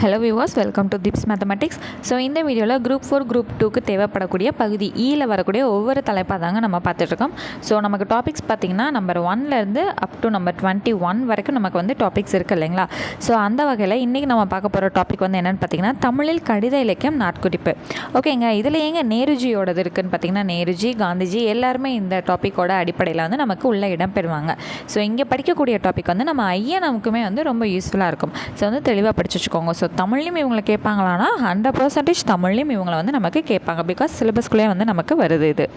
Hello விவாஸ் welcome to tips mathematics so இந்த வீடியோவில் குரூப் ஃபோர் குரூப் டூக்கு தேவைப்படக்கூடிய பகுதி e ஈயில் வரக்கூடிய ஒவ்வொரு தலைப்பாக தாங்க நம்ம பார்த்துட்ருக்கோம். ஸோ நமக்கு டாபிக்ஸ் பார்த்திங்கன்னா நம்பர் ஒன்லேருந்து up to number twenty one வரைக்கும் நமக்கு வந்து டாபிக்ஸ் இருக்குது இல்லைங்களா? ஸோ அந்த வகையில் இன்றைக்கி நம்ம பார்க்க போகிற டாபிக் வந்து என்னென்னு பார்த்தீங்கன்னா தமிழில் கடித இலக்கியம் நாட்குறிப்பு. ஓகேங்க இதில் ஏங்க நேருஜியோடது இருக்குதுன்னு பார்த்தீங்கன்னா நேருஜி காந்திஜி எல்லாருமே இந்த டாப்பிக்கோட அடிப்படையில் வந்து நமக்கு உள்ளே இடம் பெறுவாங்க. ஸோ இங்கே படிக்கக்கூடிய டாபிக் வந்து நம்ம ஐயா நமக்குமே வந்து ரொம்ப யூஸ்ஃபுல்லாக இருக்கும். ஸோ வந்து தெளிவாக படிச்சு வச்சுக்கோங்க. ஸோ தமிழ்லையும் இவங்களை கேட்பாங்களான்னா ஹண்ட்ரட் பர்சன்டேஜ் தமிழ்லையும் இவங்களை வந்து நமக்கு கேட்பாங்க. பிகாஸ் சிலபஸ்குள்ளேயே வந்து நமக்கு வருது இது.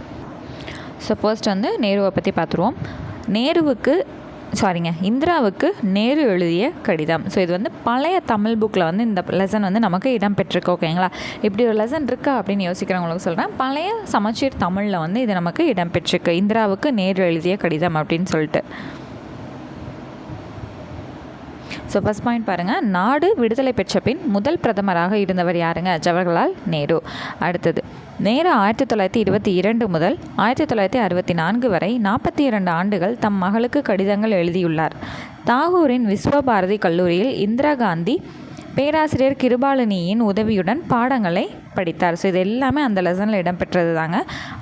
ஸோ ஃபர்ஸ்ட் வந்து நேருவை பற்றி பார்த்துருவோம். நேருவுக்கு சாரிங்க இந்திராவுக்கு நேரு எழுதிய கடிதம். ஸோ இது வந்து பழைய தமிழ் புக்கில் வந்து இந்த லெசன் வந்து நமக்கு இடம் பெற்றிருக்கு ஓகேங்களா இப்படி ஒரு லெசன் இருக்கா அப்படின்னு யோசிக்கிறவங்களுக்கு சொல்கிறேன் பழைய சமச்சீர் தமிழில் வந்து இது நமக்கு இடம் பெற்றிருக்கு. இந்திராவுக்கு நேரு எழுதிய கடிதம் அப்படின்னு சொல்லிட்டு. ஸோ ஃபஸ்ட் பாயிண்ட் பாருங்கள் நாடு விடுதலை பெற்ற பின் முதல் பிரதமராக இருந்தவர் யாருங்க? ஜவஹர்லால் நேரு. அடுத்தது. நேரு ஆயிரத்தி தொள்ளாயிரத்தி இருபத்தி இரண்டு முதல் ஆயிரத்தி தொள்ளாயிரத்தி அறுபத்தி நான்கு வரை நாற்பத்தி இரண்டு ஆண்டுகள் தம் மகளுக்கு கடிதங்கள் எழுதியுள்ளார். தாகூரின் விஸ்வபாரதி கல்லூரியில் இந்திரா காந்தி பேராசிரியர் கிருபாலினியின் உதவியுடன் பாடங்களை படித்தார். ஸோ இது எல்லாமே அந்த லெசனில் இடம்பெற்றது தாங்க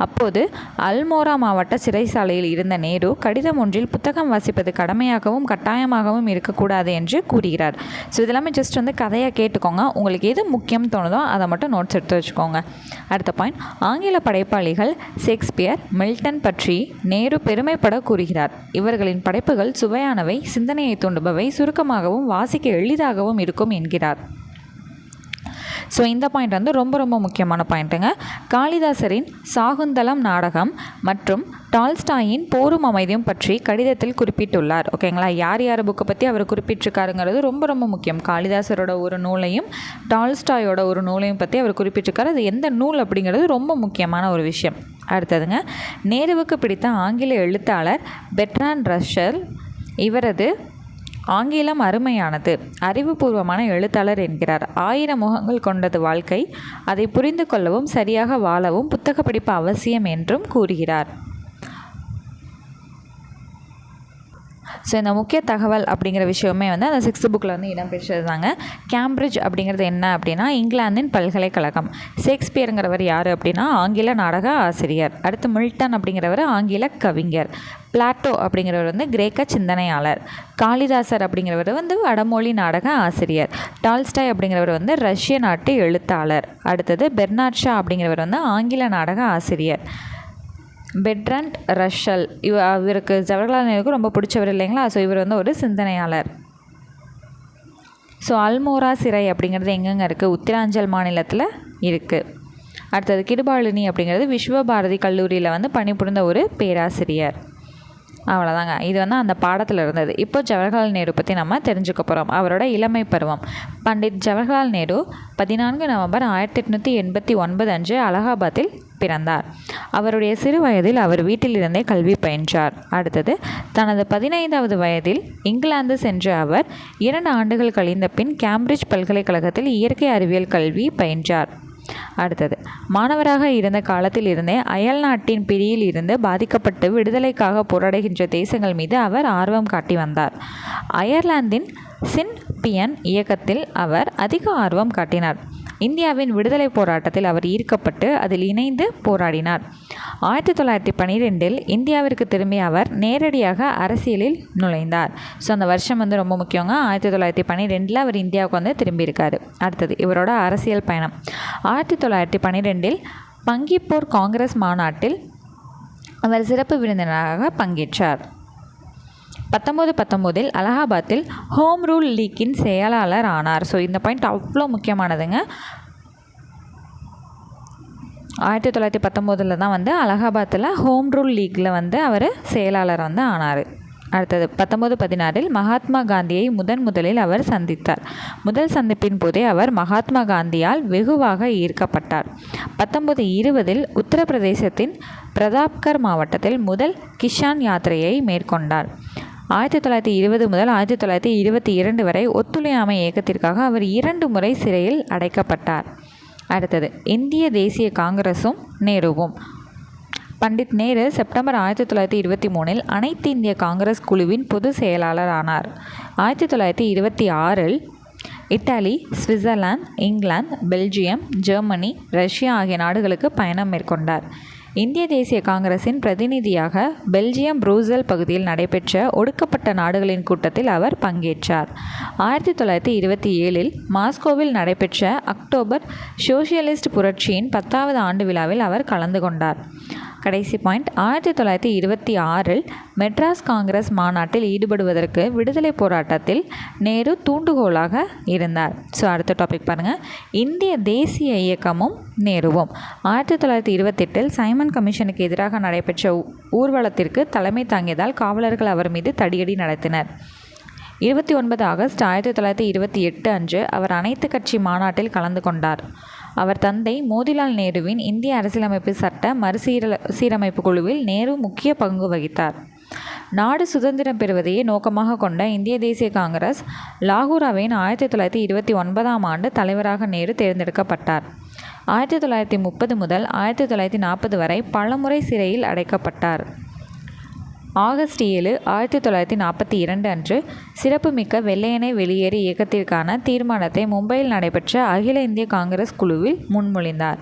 அப்போது அல்மோரா மாவட்ட சிறைசாலையில் இருந்த நேரு கடிதம் ஒன்றில் புத்தகம் வாசிப்பது கடமையாகவும் கட்டாயமாகவும் இருக்கக்கூடாது என்று கூறுகிறார். ஸோ இதெல்லாமே ஜஸ்ட் வந்து கதையாக கேட்டுக்கோங்க. உங்களுக்கு எது முக்கியம் தோணுதோ அதை மட்டும் நோட்ஸ் எடுத்து வச்சுக்கோங்க. அடுத்த பாயிண்ட் ஆங்கில படைப்பாளிகள் ஷேக்ஸ்பியர் மில்டன் பற்றி நேரு பெருமைப்பட கூறுகிறார். இவர்களின் படைப்புகள் சுவையானவை சிந்தனையை தூண்டுபவை சுருக்கமாகவும் வாசிக்க எளிதாகவும் இருக்கும் என்கிறார். ஸோ இந்த பாயிண்ட் வந்து ரொம்ப ரொம்ப முக்கியமான பாயிண்ட்டுங்க காளிதாசரின் சாகுந்தலம் நாடகம் மற்றும் டால்ஸ்டாயின் போரும் அமைதியும் பற்றி கடிதத்தில் குறிப்பிட்டுள்ளார். ஓகேங்களா யார் யார் புக்கை பற்றி அவர் குறிப்பிட்டிருக்காருங்கிறது ரொம்ப ரொம்ப முக்கியம். காளிதாசரோட ஒரு நூலையும் டால்ஸ்டாயோட ஒரு நூலையும் பற்றி அவர் குறிப்பிட்டிருக்காரு. அது எந்த நூல் அப்படிங்கிறது ரொம்ப முக்கியமான ஒரு விஷயம். அடுத்ததுங்க நேருவுக்கு பிடித்த ஆங்கில எழுத்தாளர் பெட்ரான் ரஷல் இவரது ஆங்கிலம் அருமையானது. அறிவுபூர்வமான எழுத்தாளர் என்கிறார். ஆயிரம் முகங்கள் கொண்டது வாழ்க்கை அதை புரிந்து கொள்ளவும் சரியாக வாழவும் புத்தக படிப்பு அவசியம் என்றும் கூறுகிறார். ஸோ இந்த முக்கிய தகவல் அப்படிங்கிற விஷயமே வந்து அந்த சிக்ஸ்த் புக்கில் வந்து இடம்பெற்றது தாங்க கேம்பிரிட்ஜ் அப்படிங்கிறது என்ன அப்படின்னா இங்கிலாந்தின் பல்கலைக்கழகம். ஷேக்ஸ்பியருங்கிறவர் யார் அப்படின்னா ஆங்கில நாடக ஆசிரியர். அடுத்து மில்டன் அப்படிங்கிறவர் ஆங்கில கவிஞர். பிளாட்டோ அப்படிங்கிறவர் வந்து கிரேக்க சிந்தனையாளர். காளிதாசர் அப்படிங்கிறவர் வந்து வடமொழி நாடக ஆசிரியர். டால்ஸ்டாய் அப்படிங்கிறவர் வந்து ரஷ்ய நாட்டு எழுத்தாளர். அடுத்தது பெர்னாட் ஷா அப்படிங்கிறவர் வந்து ஆங்கில நாடக ஆசிரியர். Bertrand Russell. இவ இவருக்கு ஜவஹர்லால் நேருக்கு ரொம்ப பிடிச்சவர் இல்லைங்களா? ஸோ இவர் வந்து ஒரு சிந்தனையாளர். ஸோ அல்மோரா சிறை அப்படிங்கிறது எங்கெங்கே இருக்குது உத்தராஞ்சல் மாநிலத்தில் இருக்குது அடுத்தது கிருபாலினி அப்படிங்கிறது விஸ்வபாரதி கல்லூரியில் வந்து பணிபுரிந்த ஒரு பேராசிரியர். அவ்வளோதாங்க இது வந்து அந்த பாடத்தில் இருந்தது. இப்போ ஜவஹர்லால் நேரு பற்றி நம்ம தெரிஞ்சுக்க போகிறோம் அவரோட இளமை பருவம். பண்டிட் ஜவஹர்லால் நேரு பதினான்கு நவம்பர் ஆயிரத்தி எட்நூற்றி எண்பத்தி ஒன்பது அன்று அலகாபாத்தில் பிறந்தார். அவருடைய சிறு வயதில் அவர் வீட்டிலிருந்தே கல்வி பயின்றார். அடுத்தது தனது பதினைந்தாவது வயதில் இங்கிலாந்து சென்ற அவர் இரண்டு ஆண்டுகள் கழிந்த பின் கேம்பிரிட்ஜ் பல்கலைக்கழகத்தில் இயற்கை அறிவியல் கல்வி பயின்றார். அடுத்தது மாணவராக இருந்த காலத்தில் இருந்தே அயல் நாட்டின் பிடியில் இருந்து பாதிக்கப்பட்டு விடுதலைக்காக போராடுகின்ற தேசங்கள் மீது அவர் ஆர்வம் காட்டி வந்தார். அயர்லாந்தின் சின்பியன் இயக்கத்தில் அவர் அதிக ஆர்வம் காட்டினார். இந்தியாவின் விடுதலை போராட்டத்தில் அவர் ஈர்க்கப்பட்டு அதில் இணைந்து போராடினார். ஆயிரத்தி தொள்ளாயிரத்தி பன்னிரெண்டில் இந்தியாவிற்கு திரும்பிய அவர் நேரடியாக அரசியலில் நுழைந்தார். ஸோ அந்த வருஷம் வந்து ரொம்ப முக்கியங்க. ஆயிரத்தி தொள்ளாயிரத்தி பன்னிரெண்டில் அவர் இந்தியாவுக்கு வந்து திரும்பியிருக்காரு. அடுத்தது இவரோட அரசியல் பயணம். ஆயிரத்தி தொள்ளாயிரத்தி பன்னிரெண்டில் பங்கிப்பூர் காங்கிரஸ் மாநாட்டில் அவர் சிறப்பு விருந்தினராக பங்கேற்றார். பத்தொம்போது பத்தொம்போதில் அலகாபாத்தில் ஹோம் ரூல் லீக்கின் செயலாளர் ஆனார். ஸோ இந்த பாயிண்ட் அவ்வளோ முக்கியமானதுங்க. ஆயிரத்தி தொள்ளாயிரத்தி பத்தொம்போதில் தான் வந்து அலகாபாத்தில் ஹோம் ரூல் லீக்கில் வந்து அவர் செயலாளர் வந்து ஆனார். அடுத்தது பத்தொன்பது பதினாறில் மகாத்மா காந்தியை முதன் முதலில் அவர் சந்தித்தார். முதல் சந்திப்பின் போதே அவர் மகாத்மா காந்தியால் வெகுவாக ஈர்க்கப்பட்டார். பத்தொன்பது இருபதில் உத்தரப்பிரதேசத்தின் பிரதாப்கர் மாவட்டத்தில் முதல் கிஷான் யாத்திரையை மேற்கொண்டார். ஆயிரத்தி தொள்ளாயிரத்தி இருபது முதல் ஆயிரத்தி தொள்ளாயிரத்தி இருபத்தி இரண்டு வரை ஒத்துழையாமை இயக்கத்திற்காக அவர் இரண்டு முறை சிறையில் அடைக்கப்பட்டார். அடுத்தது இந்திய தேசிய காங்கிரஸும் நேருவும். பண்டிட் நேரு செப்டம்பர் ஆயிரத்தி தொள்ளாயிரத்தி இருபத்தி மூணில் அனைத்து இந்திய காங்கிரஸ் குழுவின் பொது செயலாளர் ஆனார் ஆயிரத்தி தொள்ளாயிரத்தி இருபத்தி ஆறில் Italy Switzerland England Belgium Germany Russia ஆகிய நாடுகளுக்கு பயணம் மேற்கொண்டார். இந்திய தேசிய காங்கிரசின் பிரதிநிதியாக பெல்ஜியம் புரூசல் பகுதியில் நடைபெற்ற ஒடுக்கப்பட்ட நாடுகளின் கூட்டத்தில் அவர் பங்கேற்றார். ஆயிரத்தி தொள்ளாயிரத்தி இருபத்தி ஏழில் மாஸ்கோவில் நடைபெற்ற அக்டோபர் சோசியலிஸ்ட் புரட்சியின் பத்தாவது ஆண்டு விழாவில் அவர் கலந்து கொண்டார். கடைசி பாயிண்ட் ஆயிரத்தி தொள்ளாயிரத்தி இருபத்தி ஆறில் மெட்ராஸ் காங்கிரஸ் மாநாட்டில் ஈடுபடுவதற்கு விடுதலை போராட்டத்தில் நேரு தூண்டுகோலாக இருந்தார். ஸோ அடுத்த டாபிக் பாருங்கள் இந்திய தேசிய இயக்கமும் நேருவும். ஆயிரத்தி தொள்ளாயிரத்தி இருபத்தெட்டில் சைமன் கமிஷனுக்கு எதிராக நடைபெற்ற ஊர்வலத்திற்கு தலைமை தாங்கியதால் காவலர்கள் அவர் மீது தடியடி நடத்தினர். இருபத்தி ஒன்பது ஆகஸ்ட் ஆயிரத்தி தொள்ளாயிரத்தி இருபத்தி எட்டு அன்று அவர் அனைத்து கட்சி மாநாட்டில் கலந்து கொண்டார். அவர் தந்தை மோதிலால் நேருவின் இந்திய அரசியலமைப்பு சட்ட மறுசீர சீரமைப்பு குழுவில் நேரு முக்கிய பங்கு வகித்தார். நாடு சுதந்திரம் பெறுவதையே நோக்கமாக கொண்ட இந்திய தேசிய காங்கிரஸ் லாகூராவின் ஆயிரத்தி தொள்ளாயிரத்தி இருபத்தி ஒன்பதாம் ஆண்டு தலைவராக நேரு தேர்ந்தெடுக்கப்பட்டார். ஆயிரத்தி தொள்ளாயிரத்தி முப்பது முதல் ஆயிரத்தி தொள்ளாயிரத்தி நாற்பது வரை பலமுறை சிறையில் அடைக்கப்பட்டார். ஆகஸ்ட் ஏழு ஆயிரத்தி தொள்ளாயிரத்தி நாற்பத்தி இரண்டு அன்று சிறப்புமிக்க வெள்ளையனை வெளியேறு இயக்கத்திற்கான தீர்மானத்தை மும்பையில் நடைபெற்ற அகில இந்திய காங்கிரஸ் குழுவில் முன்மொழிந்தார்.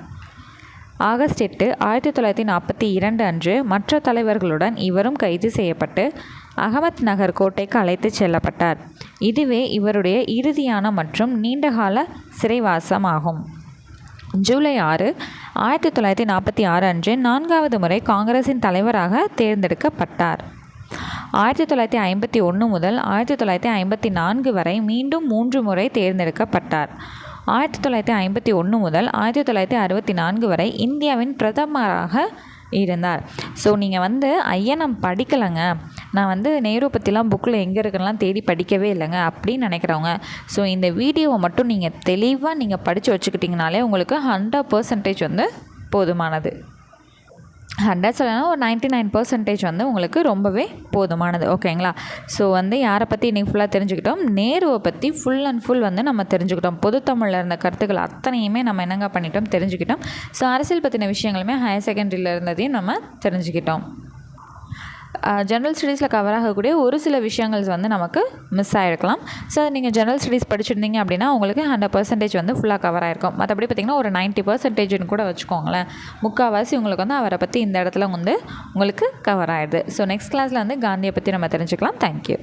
ஆகஸ்ட் எட்டு ஆயிரத்தி தொள்ளாயிரத்தி நாற்பத்தி இரண்டு அன்று மற்ற தலைவர்களுடன் இவரும் கைது செய்யப்பட்டு அகமத் நகர் கோட்டைக்கு அழைத்துச் செல்லப்பட்டார். இதுவே இவருடைய இறுதியான மற்றும் நீண்டகால சிறைவாசம் ஆகும் ஜூலை ஆறு ஆயிரத்தி தொள்ளாயிரத்தி நாற்பத்தி ஆறு அன்று நான்காவது முறை காங்கிரஸின் தலைவராக தேர்ந்தெடுக்கப்பட்டார். ஆயிரத்தி தொள்ளாயிரத்தி ஐம்பத்தி ஒன்று முதல் ஆயிரத்தி தொள்ளாயிரத்தி ஐம்பத்தி நான்கு வரை மீண்டும் மூன்று முறை தேர்ந்தெடுக்கப்பட்டார். ஆயிரத்தி தொள்ளாயிரத்தி ஐம்பத்தி ஒன்று முதல் ஆயிரத்தி தொள்ளாயிரத்தி அறுபத்தி நான்கு வரை இந்தியாவின் பிரதமராக இருந்தார். ஸோ நீங்கள் வந்து ஐயனம் படிக்கலைங்க. நான் வந்து நேரு பற்றிலாம் புக்கில் எங்கே இருக்குலாம் தேடி படிக்கவே இல்லைங்க அப்படின்னு நினைக்கிறவங்க. ஸோ இந்த வீடியோவை மட்டும் நீங்கள் தெளிவாக நீங்கள் படித்து வச்சுக்கிட்டிங்கனாலே உங்களுக்கு ஹண்ட்ரட் பர்சன்டேஜ் வந்து போதுமானது. ஹண்ட்ரட் சொல்லலாம் ஒரு நைன்ட்டி நைன் பர்சன்டேஜ் வந்து உங்களுக்கு ரொம்பவே போதுமானது. ஓகேங்களா ஸோ வந்து யாரை பற்றி இன்றைக்கி ஃபுல்லாக தெரிஞ்சுக்கிட்டோம்? நேருவை பற்றி ஃபுல் அண்ட் ஃபுல் வந்து நம்ம தெரிஞ்சுக்கிட்டோம். பொது தமிழில் இருந்த கருத்துக்கள் அத்தனையுமே நம்ம என்னங்க பண்ணிட்டோம்? தெரிஞ்சுக்கிட்டோம். ஸோ அரசியல் பற்றின விஷயங்களுமே ஹையர் செகண்டரியில் இருந்ததையும் நம்ம தெரிஞ்சுக்கிட்டோம். ஜென்ரல் ஸ்டடீஸில் கவர் ஆகக்கூடிய ஒரு சில விஷயங்கள் வந்து நமக்கு மிஸ் ஆகிருக்கலாம் ஸோ நீங்கள் ஜென்ரல் ஸ்டடீஸ் படிச்சிருந்தீங்க அப்படின்னா உங்களுக்கு ஹண்ட்ரட் பர்சன்டேஜ் வந்து ஃபுல்லாக கவர் ஆகிருக்கும் மற்றபடி பார்த்திங்கன்னா ஒரு நைன்ட்டி பர்சன்டேஜ்னு கூட வச்சுக்கோங்களேன். முக்கால்வாசி உங்களுக்கு வந்து அவரை பற்றி இந்த இடத்துல வந்து உங்களுக்கு கவர் ஆகிடுது ஸோ நெக்ஸ்ட் கிளாஸில் வந்து காந்தியை பற்றி நம்ம தெரிஞ்சுக்கலாம். தேங்க்யூ